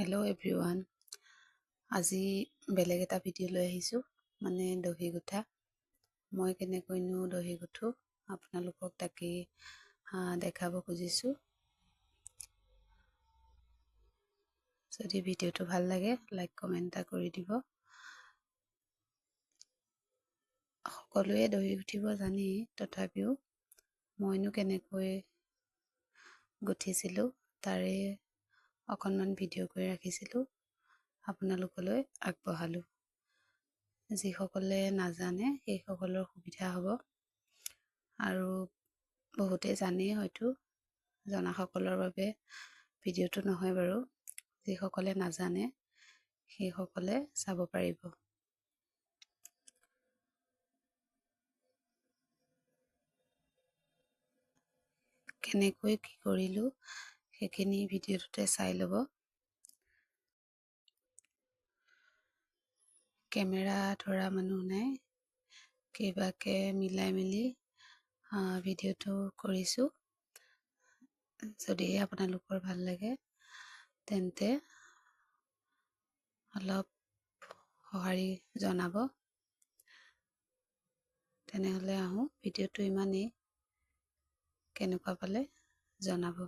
Hello everyone আজি বেলেগ এটা ভিডিঅ' লৈ আহিছোঁ মানে দহি গোঠা। মই কেনেকৈনো দহি গোঠোঁ আপোনালোকক তাকেই দেখাব খুজিছোঁ। যদি ভিডিঅ'টো ভাল লাগে লাইক কমেণ্ট এটা কৰি দিব। সকলোৱে দহি গুঠিব জানি তথাপিও মইনো কেনেকৈ গুঠিছিলোঁ তাৰে অকণমান ভিডিঅ' কৰি ৰাখিছিলোঁ আপোনালোকলৈ আগবঢ়ালোঁ। যিসকলে নাজানে সেইসকলৰ সুবিধা হ'ব। আৰু বহুতে জানেই হয়তো জনাসকলৰ বাবে ভিডিঅ'টো নহয় বাৰু। যিসকলে নাজানে সেইসকলে চাব পাৰিব। কেনেকৈ কি কৰিলোঁ সেইখিনি ভিডিঅ'টোতে চাই ল'ব। কেমেৰা ধৰা মানুহ নাই। কিবাকে মিলাই মেলি ভিডিঅ'টো কৰিছোঁ। যদিহে আপোনালোকৰ ভাল লাগে তেন্তে অলপ সঁহাৰি জনাব। তেনেহ'লে আহোঁ ভিডিঅ'টো ইমানেই। কেনেকুৱা পালে জনাব।